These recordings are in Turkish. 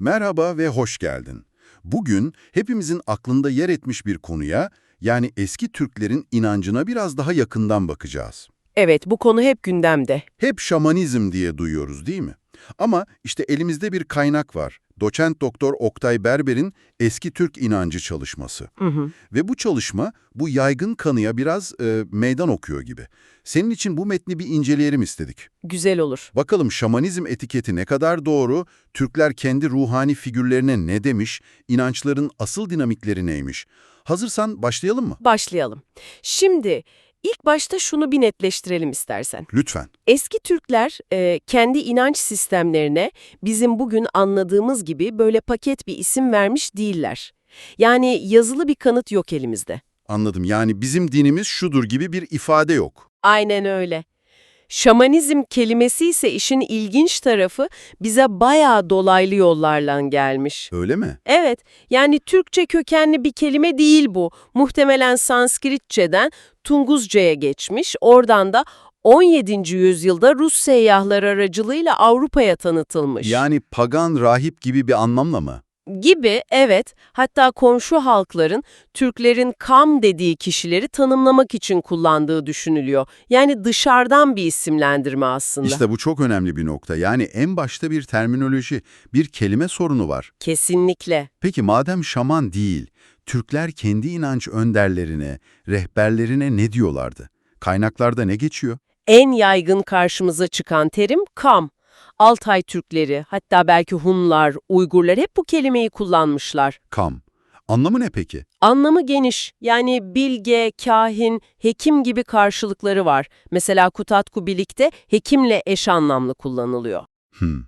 Merhaba ve hoş geldin. Bugün hepimizin aklında yer etmiş bir konuya, yani eski Türklerin inancına biraz daha yakından bakacağız. Evet, bu konu hep gündemde. Hep şamanizm diye duyuyoruz değil mi? Ama işte elimizde bir kaynak var. Doçent Doktor Oktay Berber'in Eski Türk İnancı çalışması. Hı hı. Ve bu çalışma bu yaygın kanıya biraz e, meydan okuyor gibi. Senin için bu metni bir inceleyelim istedik. Güzel olur. Bakalım şamanizm etiketi ne kadar doğru, Türkler kendi ruhani figürlerine ne demiş, inançların asıl dinamikleri neymiş? Hazırsan başlayalım mı? Başlayalım. Şimdi ilk başta şunu bir netleştirelim istersen. Lütfen. Eski Türkler e, kendi inanç sistemlerine bizim bugün anladığımız gibi böyle paket bir isim vermiş değiller. Yani yazılı bir kanıt yok elimizde. Anladım. Yani bizim dinimiz şudur gibi bir ifade yok. Aynen öyle. Şamanizm kelimesi ise işin ilginç tarafı bize bayağı dolaylı yollarla gelmiş. Öyle mi? Evet, yani Türkçe kökenli bir kelime değil bu. Muhtemelen Sanskritçeden Tunguzca'ya geçmiş, oradan da 17. yüzyılda Rus seyyahlar aracılığıyla Avrupa'ya tanıtılmış. Yani pagan rahip gibi bir anlamla mı? Gibi, evet. Hatta komşu halkların Türklerin Kam dediği kişileri tanımlamak için kullandığı düşünülüyor. Yani dışarıdan bir isimlendirme aslında. İşte bu çok önemli bir nokta. Yani en başta bir terminoloji, bir kelime sorunu var. Kesinlikle. Peki madem şaman değil, Türkler kendi inanç önderlerine, rehberlerine ne diyorlardı? Kaynaklarda ne geçiyor? En yaygın karşımıza çıkan terim Kam. Altay Türkleri, hatta belki Hunlar, Uygurlar hep bu kelimeyi kullanmışlar. Kam. Anlamı ne peki? Anlamı geniş. Yani bilge, kahin, hekim gibi karşılıkları var. Mesela Kutatku Bilik'te hekimle eş anlamlı kullanılıyor. Hmm.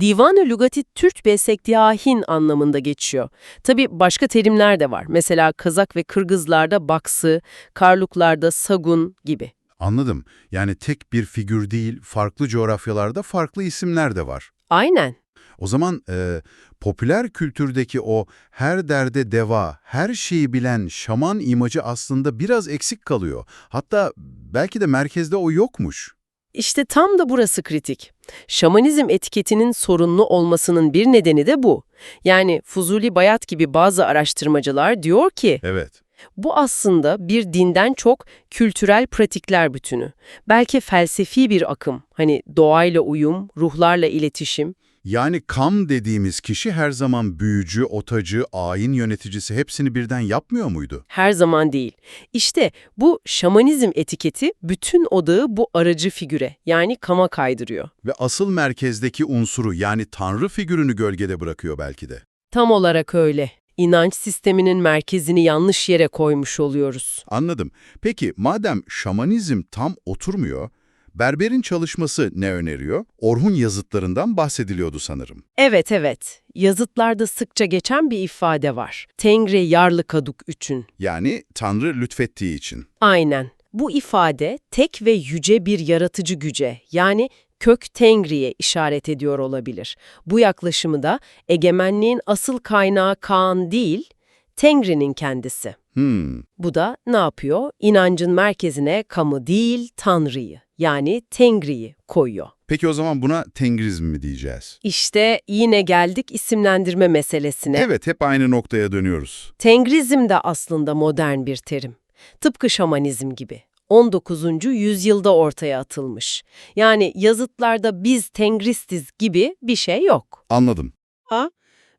Divan-ı Lügati Türk ve Sektiyahin anlamında geçiyor. Tabi başka terimler de var. Mesela Kazak ve Kırgızlarda baksı, Karluklarda sagun gibi. Anladım. Yani tek bir figür değil, farklı coğrafyalarda farklı isimler de var. Aynen. O zaman e, popüler kültürdeki o her derde deva, her şeyi bilen şaman imajı aslında biraz eksik kalıyor. Hatta belki de merkezde o yokmuş. İşte tam da burası kritik. Şamanizm etiketinin sorunlu olmasının bir nedeni de bu. Yani Fuzuli Bayat gibi bazı araştırmacılar diyor ki, Evet. Bu aslında bir dinden çok kültürel pratikler bütünü. Belki felsefi bir akım, hani doğayla uyum, ruhlarla iletişim. Yani kam dediğimiz kişi her zaman büyücü, otacı, ayin yöneticisi hepsini birden yapmıyor muydu? Her zaman değil. İşte bu şamanizm etiketi bütün odağı bu aracı figüre, yani kama kaydırıyor. Ve asıl merkezdeki unsuru yani tanrı figürünü gölgede bırakıyor belki de. Tam olarak öyle. İnanç sisteminin merkezini yanlış yere koymuş oluyoruz. Anladım. Peki madem şamanizm tam oturmuyor, Berber'in çalışması ne öneriyor? Orhun yazıtlarından bahsediliyordu sanırım. Evet evet, yazıtlarda sıkça geçen bir ifade var. Tengri yarlı kaduk üçün. Yani Tanrı lütfettiği için. Aynen. Bu ifade tek ve yüce bir yaratıcı güce, yani kök Tengri'ye işaret ediyor olabilir. Bu yaklaşımı da egemenliğin asıl kaynağı Kaan değil, Tengri'nin kendisi. Hmm, Bu da ne yapıyor? İnancın merkezine kamu değil, Tanrı'yı, yani Tengri'yi koyuyor. peki o zaman buna Tengrizm mi diyeceğiz? İşte yine geldik isimlendirme meselesine. Evet, hep aynı noktaya dönüyoruz. Tengrizm de aslında modern bir terim. Tıpkı şamanizm gibi. 19. yüzyılda ortaya atılmış. Yani yazıtlarda biz Tengristiz gibi bir şey yok. Anladım. Ha?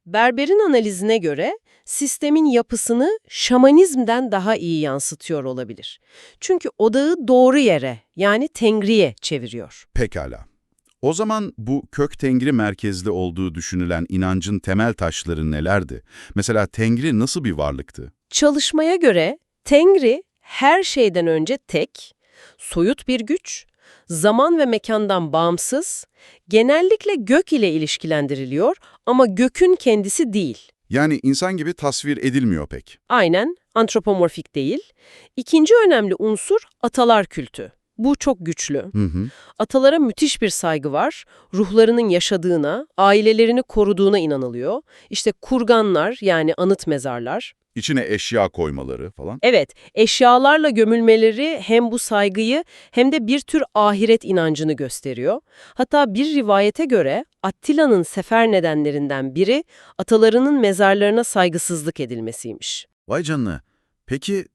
Berber'in analizine göre sistemin yapısını şamanizmden daha iyi yansıtıyor olabilir. Çünkü odağı doğru yere yani Tengri'ye çeviriyor. Pekala. O zaman bu kök Tengri merkezli olduğu düşünülen inancın temel taşları nelerdi? Mesela Tengri nasıl bir varlıktı? Çalışmaya göre Tengri her şeyden önce tek, soyut bir güç, zaman ve mekandan bağımsız, genellikle gök ile ilişkilendiriliyor ama gökün kendisi değil. Yani insan gibi tasvir edilmiyor pek. Aynen, antropomorfik değil. İkinci önemli unsur atalar kültü. Bu çok güçlü. Hı hı. Atalara müthiş bir saygı var. Ruhlarının yaşadığına, ailelerini koruduğuna inanılıyor. İşte kurganlar yani anıt mezarlar, İçine eşya koymaları falan. Evet, eşyalarla gömülmeleri hem bu saygıyı hem de bir tür ahiret inancını gösteriyor. Hatta bir rivayete göre Attila'nın sefer nedenlerinden biri atalarının mezarlarına saygısızlık edilmesiymiş. Vay canına. Peki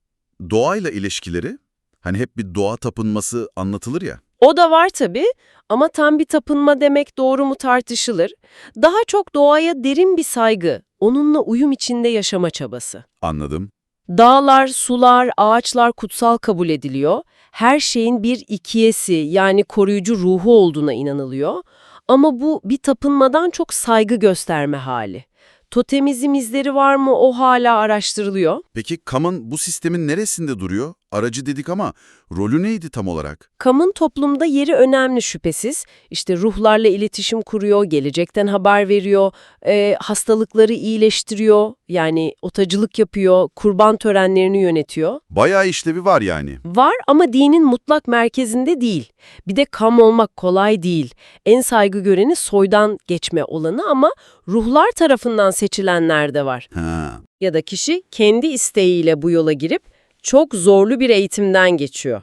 doğayla ilişkileri? Hani hep bir doğa tapınması anlatılır ya. O da var tabii ama tam bir tapınma demek doğru mu tartışılır. Daha çok doğaya derin bir saygı, onunla uyum içinde yaşama çabası. Anladım. Dağlar, sular, ağaçlar kutsal kabul ediliyor. Her şeyin bir ikiyesi yani koruyucu ruhu olduğuna inanılıyor. Ama bu bir tapınmadan çok saygı gösterme hali. Totemizm izleri var mı o hala araştırılıyor. Peki Kam'ın bu sistemin neresinde duruyor? Aracı dedik ama rolü neydi tam olarak? Kam'ın toplumda yeri önemli şüphesiz. İşte ruhlarla iletişim kuruyor, gelecekten haber veriyor, e, hastalıkları iyileştiriyor, yani otacılık yapıyor, kurban törenlerini yönetiyor. Bayağı işlevi var yani. Var ama dinin mutlak merkezinde değil. Bir de kam olmak kolay değil. En saygı göreni soydan geçme olanı ama ruhlar tarafından seçilenler de var. Ha. Ya da kişi kendi isteğiyle bu yola girip çok zorlu bir eğitimden geçiyor.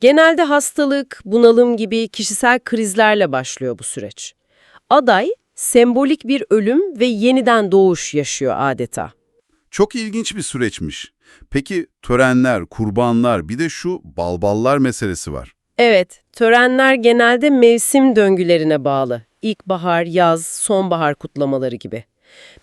Genelde hastalık, bunalım gibi kişisel krizlerle başlıyor bu süreç. Aday, sembolik bir ölüm ve yeniden doğuş yaşıyor adeta. Çok ilginç bir süreçmiş. Peki törenler, kurbanlar, bir de şu balballar meselesi var. Evet, törenler genelde mevsim döngülerine bağlı. İlkbahar, yaz, sonbahar kutlamaları gibi.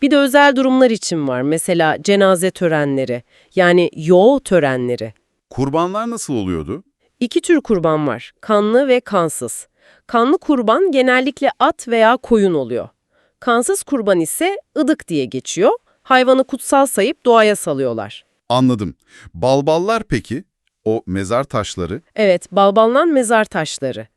Bir de özel durumlar için var. Mesela cenaze törenleri, yani yoğu törenleri. Kurbanlar nasıl oluyordu? İki tür kurban var, kanlı ve kansız. Kanlı kurban genellikle at veya koyun oluyor. Kansız kurban ise ıdık diye geçiyor. Hayvanı kutsal sayıp doğaya salıyorlar. Anladım. Balballar peki? O mezar taşları. Evet, balballanan mezar taşları.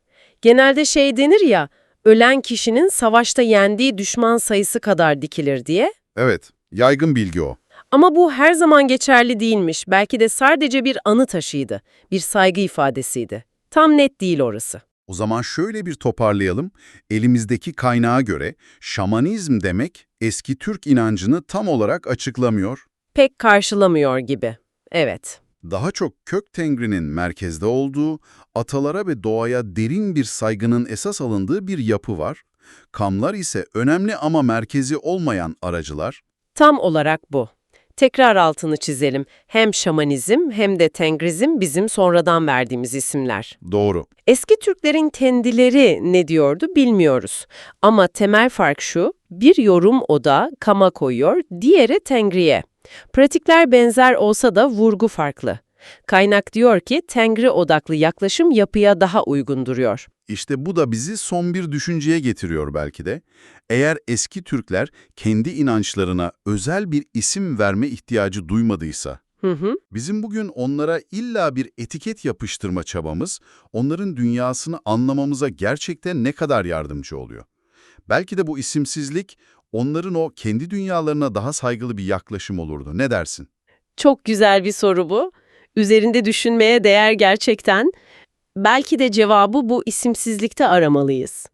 Genelde şey denir ya, ölen kişinin savaşta yendiği düşman sayısı kadar dikilir diye. Evet, yaygın bilgi o. Ama bu her zaman geçerli değilmiş. Belki de sadece bir anı taşıydı, bir saygı ifadesiydi. Tam net değil orası. O zaman şöyle bir toparlayalım. Elimizdeki kaynağa göre şamanizm demek eski Türk inancını tam olarak açıklamıyor. Pek karşılamıyor gibi. Evet. Daha çok kök tengrinin merkezde olduğu, atalara ve doğaya derin bir saygının esas alındığı bir yapı var. Kamlar ise önemli ama merkezi olmayan aracılar. Tam olarak bu. Tekrar altını çizelim. Hem şamanizm hem de tengrizm bizim sonradan verdiğimiz isimler. Doğru. Eski Türklerin kendileri ne diyordu bilmiyoruz. Ama temel fark şu, bir yorum oda kama koyuyor, diğeri tengriye. Pratikler benzer olsa da vurgu farklı. Kaynak diyor ki tengri odaklı yaklaşım yapıya daha uygun duruyor. İşte bu da bizi son bir düşünceye getiriyor belki de. Eğer eski Türkler kendi inançlarına özel bir isim verme ihtiyacı duymadıysa, Hı hı. bizim bugün onlara illa bir etiket yapıştırma çabamız, onların dünyasını anlamamıza gerçekten ne kadar yardımcı oluyor? Belki de bu isimsizlik, onların o kendi dünyalarına daha saygılı bir yaklaşım olurdu. Ne dersin? Çok güzel bir soru bu. Üzerinde düşünmeye değer gerçekten. Belki de cevabı bu isimsizlikte aramalıyız.